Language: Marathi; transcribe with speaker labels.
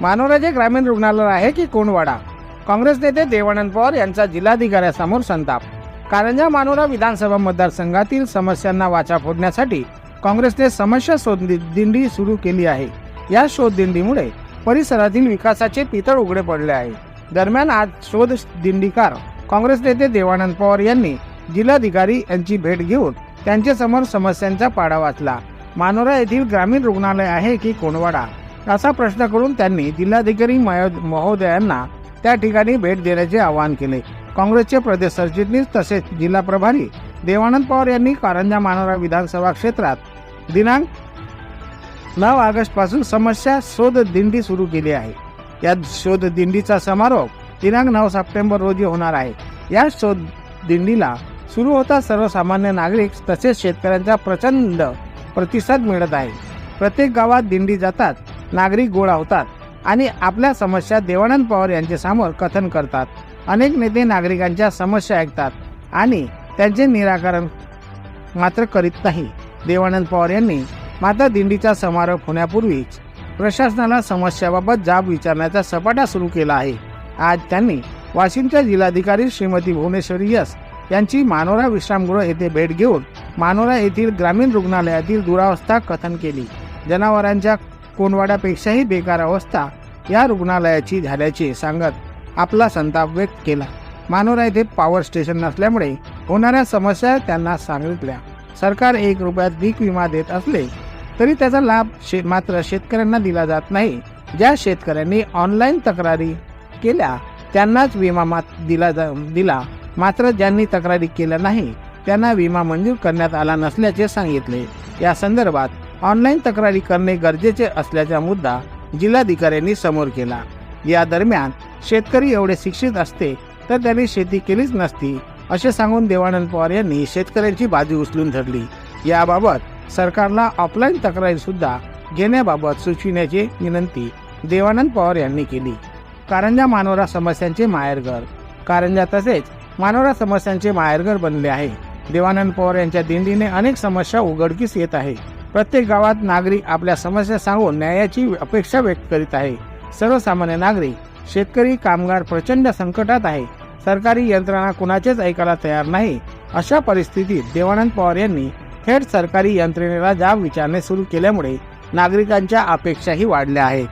Speaker 1: मानोराजे ग्रामीण रुग्णालय आहे की कोणवाडा काँग्रेस नेते देवानंद पवार यांचा जिल्हाधिकाऱ्यासमोर संताप. कारंजा मानोरा विधानसभा मतदारसंघातील समस्यांना वाचा फोडण्यासाठी काँग्रेसने समस्या शोध दिंडी सुरू केली आहे. या शोध दिंडीमुळे परिसरातील विकासाचे पितळ उघडे पडले आहे. दरम्यान आज शोध दिंडीकार काँग्रेस नेते देवानंद पवार यांनी जिल्हाधिकारी यांची भेट घेऊन त्यांच्यासमोर समस्यांचा पाडा वाचला. मानोरा येथील ग्रामीण रुग्णालय आहे की कोणवाडा असा प्रश्न करून त्यांनी जिल्हाधिकारी मयो- महोदयांना त्या ठिकाणी भेट देण्याचे आवाहन केले. काँग्रेसचे प्रदेश सरचिटणीस तसेच जिल्हा प्रभारी देवानंद पवार यांनी कारंजा मानोरा विधानसभा क्षेत्रात दिनांक नऊ ऑगस्टपासून समस्या शोध दिंडी सुरू केली आहे. या शोध दिंडीचा समारोप दिनांक नऊ सप्टेंबर रोजी होणार आहे. या शोध दिंडीला सुरू होता सर्वसामान्य नागरिक तसेच शेतकऱ्यांचा प्रचंड प्रतिसाद मिळत आहे. प्रत्येक गावात दिंडी जातात. नागरिक गोळा होतात आणि आपल्या समस्या देवानंद पवार यांच्या समोर कथन करतात. अनेक नेते नागरिकांच्या समस्या ऐकतात आणि त्यांचे निराकरण मात्र करीत नाही. देवानंद पवार यांनी माता दिंडीचा समारोप होण्यापूर्वीच प्रशासनाला समस्याबाबत जाब विचारण्याचा सपाटा सुरू केला आहे. आज त्यांनी वाशिमच्या जिल्हाधिकारी श्रीमती भुवनेश्वरी यस यांची मानोरा विश्रामगृह येथे भेट घेऊन मानोरा येथील ग्रामीण रुग्णालयातील दुरावस्था कथन केली. जनावरांच्या कोनवाड्यापेक्षाही बेकार अवस्था या रुग्णालयाची झाल्याचे सांगत आपला संताप व्यक्त केला. मानोरा येथे पॉवर स्टेशन नसल्यामुळे होणाऱ्या समस्या त्यांना सांगितल्या. सरकार एक रुपयात पीक विमा देत असले तरी त्याचा लाभ शे मात्र शेतकऱ्यांना दिला जात नाही. ज्या शेतकऱ्यांनी ऑनलाईन तक्रारी केल्या त्यांनाच विमा मात दिला जा दिला. मात्र ज्यांनी तक्रारी केल्या नाही त्यांना विमा मंजूर करण्यात आला नसल्याचे सांगितले. या संदर्भात ऑनलाईन तक्रारी करणे गरजेचे असल्याचा मुद्दा जिल्हाधिकाऱ्यांनी समोर केला. या दरम्यान शेतकरी एवढे शिक्षित असते तर त्यांनी शेती केलीच नसती असे सांगून देवानंद पवार यांनी शेतकऱ्यांची बाजू उचलून धरली. याबाबत सरकारला ऑफलाईन तक्रारी सुद्धा घेण्याबाबत सुचविण्याची विनंती देवानंद पवार यांनी केली. कारंजा मानोरा समस्यांचे माहेरघर. कारंजा तसेच मानोरा समस्यांचे माहेरघर बनले आहे. देवानंद पवार यांच्या दिंडीने अनेक समस्या उघडकीस येत आहे. प्रत्येक गावात नागरिक आपल्या समस्या सांगून न्यायाची अपेक्षा व्यक्त करीत आहे. सर्वसामान्य नागरिक शेतकरी कामगार प्रचंड संकटात आहे. सरकारी यंत्रणा कुणाचेच ऐकायला तयार नाही. अशा परिस्थितीत देवानंद पवार यांनी थेट सरकारी यंत्रणेला जाब विचारणे सुरू केल्यामुळे नागरिकांच्या अपेक्षाही वाढल्या आहेत.